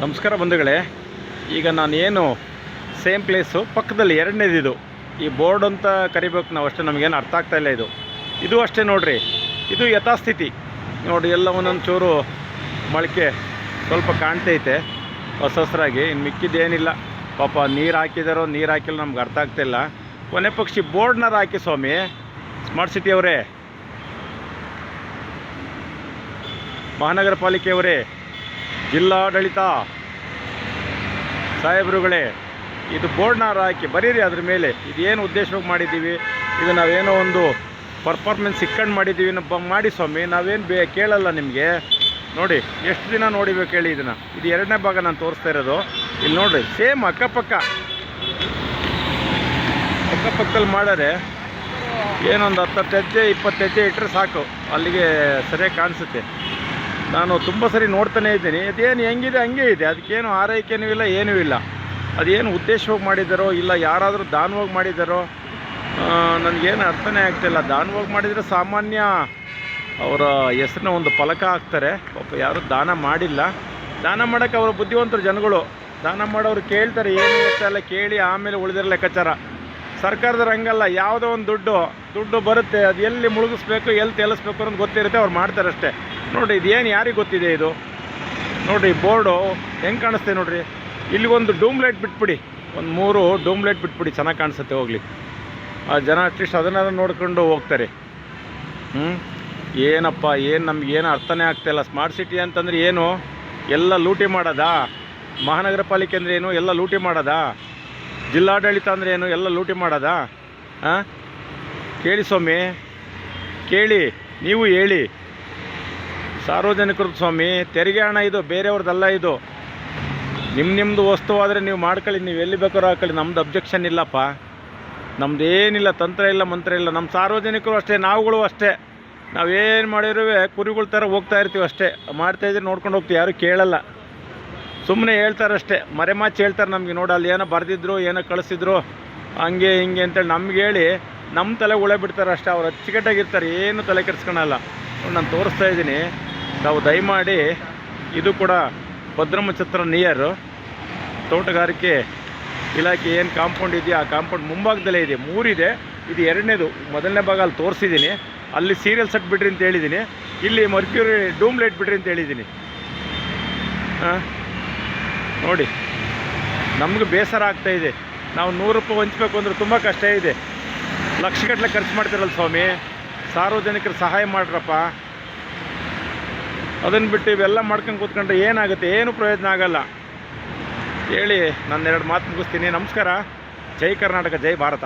ನಮಸ್ಕಾರ ಬಂಧುಗಳೇ. ಈಗ ನಾನು ಏನು ಸೇಮ್ ಪ್ಲೇಸು, ಪಕ್ಕದಲ್ಲಿ ಎರಡನೇದಿದು. ಈ ಬೋರ್ಡ್ ಅಂತ ಕರಿಬೇಕು ನಾವು ಅಷ್ಟೇ ನಮಗೇನು ಅರ್ಥ ಆಗ್ತಾ ಇಲ್ಲ ಇದು. ಇದು ಅಷ್ಟೇ ನೋಡ್ರಿ. ಇದು ಯಥಾಸ್ಥಿತಿ. ನೋಡಿ, ಎಲ್ಲ ಒಂದೊಂದು ಚೂರು ಮೊಳಕೆ ಸ್ವಲ್ಪ ಕಾಣ್ತೈತೆ. ಹೊಸ ಹೊಸರಾಗಿ ಇನ್ನು ಮಿಕ್ಕಿದ್ದೇನಿಲ್ಲ. ಪಾಪ ನೀರು ಹಾಕಿದಾರೋ, ನೀರು ಹಾಕಿಲ್ಲ, ನಮ್ಗೆ ಅರ್ಥ ಆಗ್ತಾಯಿಲ್ಲ ಕೊನೆ ಪಕ್ಷಿ ಬೋರ್ಡ್ನಾರು ಹಾಕಿ ಸ್ವಾಮಿ. ಸ್ಮಾರ್ಟ್ ಸಿಟಿ ಅವರೇ. ಮಹಾನಗರ ಪಾಲಿಕೆಯವರೇ. ಜಿಲ್ಲಾಡಳಿತ. ಸಾಹೇಬರುಗಳೇ, ಇದು ಬೋರ್ಡ್ನಾರ ಹಾಕಿ, ಬರೀರಿ ಅದ್ರ ಮೇಲೆ. ಇದೇನು ಉದ್ದೇಶವಾಗಿ ಮಾಡಿದ್ದೀವಿ? ಇದು ನಾವೇನೋ ಒಂದು ಪರ್ಫಾರ್ಮೆನ್ಸ್ ಇಕ್ಕಂಡು ಮಾಡಿದ್ದೀವಿ ಮಾಡಿ ಸ್ವಾಮಿ, ನಾವೇನು ಬೇ ಕೇಳಲ್ಲ ನಿಮಗೆ. ನೋಡಿ, ಎಷ್ಟು ದಿನ ನೋಡಿಬೇಕು ಹೇಳಿ ಇದನ್ನು. ಇದು ಎರಡನೇ ಭಾಗ ನಾನು ತೋರಿಸ್ತಾ ಇರೋದು. ಇಲ್ಲಿ ನೋಡಿರಿ, ಸೇಮ್ ಅಕ್ಕಪಕ್ಕ. ಅಕ್ಕಪಕ್ಕದಲ್ಲಿ ಮಾಡಾರೆ ಏನೊಂದು ಹತ್ತತ್ತು ಹೆಜ್ಜೆ, ಇಪ್ಪತ್ತು ಹೆಜ್ಜೆ ಇಟ್ಟರೆ ಸಾಕು. ಅಲ್ಲಿಗೆ ಸರಿಯಾಗಿ ಕಾಣಿಸುತ್ತೆ. ನಾನು ತುಂಬ ಸರಿ ನೋಡ್ತಾನೇ ಇದ್ದೀನಿ. ಅದೇನು ಹೆಂಗಿದೆ? ಹಂಗೆ ಇದೆ. ಅದಕ್ಕೇನು ಆರೈಕೆನೂ ಇಲ್ಲ, ಏನೂ ಇಲ್ಲ. ಅದೇನು ಉದ್ದೇಶವಾಗಿ ಮಾಡಿದ್ದಾರೋ ಇಲ್ಲ, ಯಾರಾದರೂ ದಾನವಾಗಿ ಮಾಡಿದ್ದಾರೋ ನನಗೇನು ಅರ್ಥನೇ ಆಗ್ತಿಲ್ಲ. ದಾನವಾಗಿ ಮಾಡಿದರೆ ಸಾಮಾನ್ಯ ಅವರ ಹೆಸರನ್ನ ಒಂದು ಫಲಕ ಹಾಕ್ತಾರೆ. ಪಾಪ ಯಾರೂ ದಾನ ಮಾಡಿಲ್ಲ. ದಾನ ಮಾಡೋಕ್ಕೆ ಅವರು ಬುದ್ಧಿವಂತರು ಜನಗಳು. ದಾನ ಮಾಡೋರು ಕೇಳ್ತಾರೆ, ಏನು ಎಲ್ಲ ಕೇಳಿ ಆಮೇಲೆ ಉಳಿದಿರೋ ಲೆಕ್ಕಾಚಾರ. ಸರ್ಕಾರದವ್ರು ಹಂಗಲ್ಲ, ಯಾವುದೋ ಒಂದು ದುಡ್ಡು ದುಡ್ಡು ಬರುತ್ತೆ, ಅದು ಎಲ್ಲಿ ಮುಳುಗಿಸ್ಬೇಕು, ಎಲ್ಲಿ ತೇಲಿಸ್ಬೇಕು ಅನ್ನೋದು ಗೊತ್ತಿರುತ್ತೆ, ಅವ್ರು ಮಾಡ್ತಾರೆ ಅಷ್ಟೇ. ನೋಡಿರಿ ಇದೇನು ಯಾರಿಗೆ ಗೊತ್ತಿದೆ ಇದು? ನೋಡಿರಿ, ಬೋರ್ಡು ಹೆಂಗೆ ಕಾಣಿಸ್ತೆ ನೋಡಿರಿ? ಇಲ್ಲಿ ಒಂದು ಡೂಮ್ ಲೈಟ್ ಬಿಟ್ಬಿಡಿ. ಒಂದು ಮೂರು ಡೂಮ್ ಲೈಟ್ ಬಿಟ್ಬಿಡಿ, ಚೆನ್ನಾಗಿ ಕಾಣಿಸುತ್ತೆ ಹೋಗಲಿ ಆ ಜನ ಅಟ್ಲೀಸ್ಟ್ ಅದನ್ನೆಲ್ಲ ನೋಡ್ಕೊಂಡು ಹೋಗ್ತಾರೆ. ಹ್ಞೂ ಏನಪ್ಪ, ಏನು ನಮಗೇನು ಅರ್ಥನೇ ಆಗ್ತಾಯಿಲ್ಲ ಸ್ಮಾರ್ಟ್ ಸಿಟಿ ಅಂತಂದ್ರೆ ಏನು? ಎಲ್ಲ ಲೂಟಿ ಮಾಡೋದಾ? ಮಹಾನಗರ ಪಾಲಿಕೆ ಅಂದರೆ ಏನು? ಎಲ್ಲ ಲೂಟಿ ಮಾಡೋದಾ? ಜಿಲ್ಲಾಡಳಿತ ಅಂದರೆ ಏನು? ಎಲ್ಲ ಲೂಟಿ ಮಾಡೋದಾ? ಹಾಂ ಕೇಳಿ ಸ್ವಾಮಿ, ಕೇಳಿ, ನೀವು ಹೇಳಿ. ಸಾರ್ವಜನಿಕರದ್ದು ಸ್ವಾಮಿ, ತೆರಿಗೆ ಹಣ ಇದು, ಬೇರೆಯವ್ರದ್ದಲ್ಲ ಇದು. ನಿಮ್ಮ ನಿಮ್ಮದು ವಸ್ತು ಆದರೆ ನೀವು ಮಾಡ್ಕೊಳ್ಳಿ, ನೀವು ಎಲ್ಲಿ ಬೇಕಾದ್ರೂ ಹಾಕೊಳ್ಳಿ. ನಮ್ದು ಅಬ್ಜೆಕ್ಷನ್ ಇಲ್ಲಪ್ಪ. ನಮ್ದು ಏನಿಲ್ಲ, ತಂತ್ರ ಇಲ್ಲ, ಮಂತ್ರ ಇಲ್ಲ. ನಮ್ಮ ಸಾರ್ವಜನಿಕರು ಅಷ್ಟೇ, ನಾವುಗಳು ಅಷ್ಟೇ. ನಾವೇನು ಮಾಡಿರೂ ಕುರಿಗಳ ಥರ ಹೋಗ್ತಾ ಇರ್ತೀವಿ ಅಷ್ಟೇ. ಮಾಡ್ತಾಯಿದ್ರೆ ನೋಡ್ಕೊಂಡು ಹೋಗ್ತೀವಿ, ಯಾರೂ ಕೇಳಲ್ಲ. ಸುಮ್ಮನೆ ಹೇಳ್ತಾರಷ್ಟೇ ಮರೆಮಾಚಿ ಹೇಳ್ತಾರೆ ನಮಗೆ, ನೋಡಿ, ಅಲ್ಲಿ ಏನೋ ಬರೆದಿದ್ರು, ಏನೋ ಕಳಿಸಿದ್ರು, ಹಂಗೆ ಹಿಂಗೆ ಅಂತೇಳಿ ನಮ್ಗೆ ಹೇಳಿ ನಮ್ಮ ತಲೆ ಉಳೆ ಬಿಡ್ತಾರೆ ಅಷ್ಟೇ. ಅವ್ರು ಅಚ್ಚುಕಟ್ಟಾಗಿರ್ತಾರೆ ಏನು ತಲೆ ಕೆಡಿಸ್ಕೊಳಲ್ಲ. ನಾನು ತೋರಿಸ್ತಾ ಇದ್ದೀನಿ. ತಾವು ದಯಮಾಡಿ ಇದು ಕೂಡ ಭದ್ರಮಛತ್ರ ನಿಯರು ತೋಟಗಾರಿಕೆ ಇಲಾಖೆ ಏನು ಕಾಂಪೌಂಡ್ ಇದೆಯಾ ಆ ಕಾಂಪೌಂಡ್ ಮುಂಭಾಗದಲ್ಲೇ ಇದೆ. ಮೂರಿದೆ. ಇದು ಎರಡನೇದು. ಮೊದಲನೇ ಭಾಗ ಅಲ್ಲಿ ತೋರಿಸಿದ್ದೀನಿ. ಅಲ್ಲಿ ಸೀರಿಯಲ್ ಸೆಟ್ ಬಿಡ್ರಿ ಅಂತ ಹೇಳಿದ್ದೀನಿ. ಇಲ್ಲಿ ಮರ್ಕ್ಯೂರಿ ಡೂಮ್ ಲೈಟ್ ಬಿಡ್ರಿ ಅಂತ ಹೇಳಿದ್ದೀನಿ. ಹಾಂ? ನೋಡಿ. ನಮಗೆ ಬೇಸರ ಆಗ್ತಾ ಇದೆ. ನಾವು ನೂರು ರೂಪಾಯಿ ಹಂಚ್ಬೇಕು ಅಂದರೆ ತುಂಬ ಕಷ್ಟ ಇದೆ. ಲಕ್ಷಗಟ್ಟಲೆ ಖರ್ಚು ಮಾಡ್ತಿರಲ್ಲ ಸ್ವಾಮಿ. ಸಾರ್ವಜನಿಕರು ಸಹಾಯ ಮಾಡ್ರಪ್ಪ. ಅದನ್ನು ಬಿಟ್ಟು ಇವೆಲ್ಲ ಮಾಡ್ಕೊಂಡು ಕೂತ್ಕೊಂಡ್ರೆ ಏನಾಗುತ್ತೆ? ಏನು ಪ್ರಯೋಜನ ಆಗಲ್ಲ. ಹೇಳಿ ನನ್ನ ಎರಡು ಮಾತು ಮುಗಿಸ್ತೀನಿ. ನಮಸ್ಕಾರ. ಜೈ ಕರ್ನಾಟಕ, ಜೈ ಭಾರತ.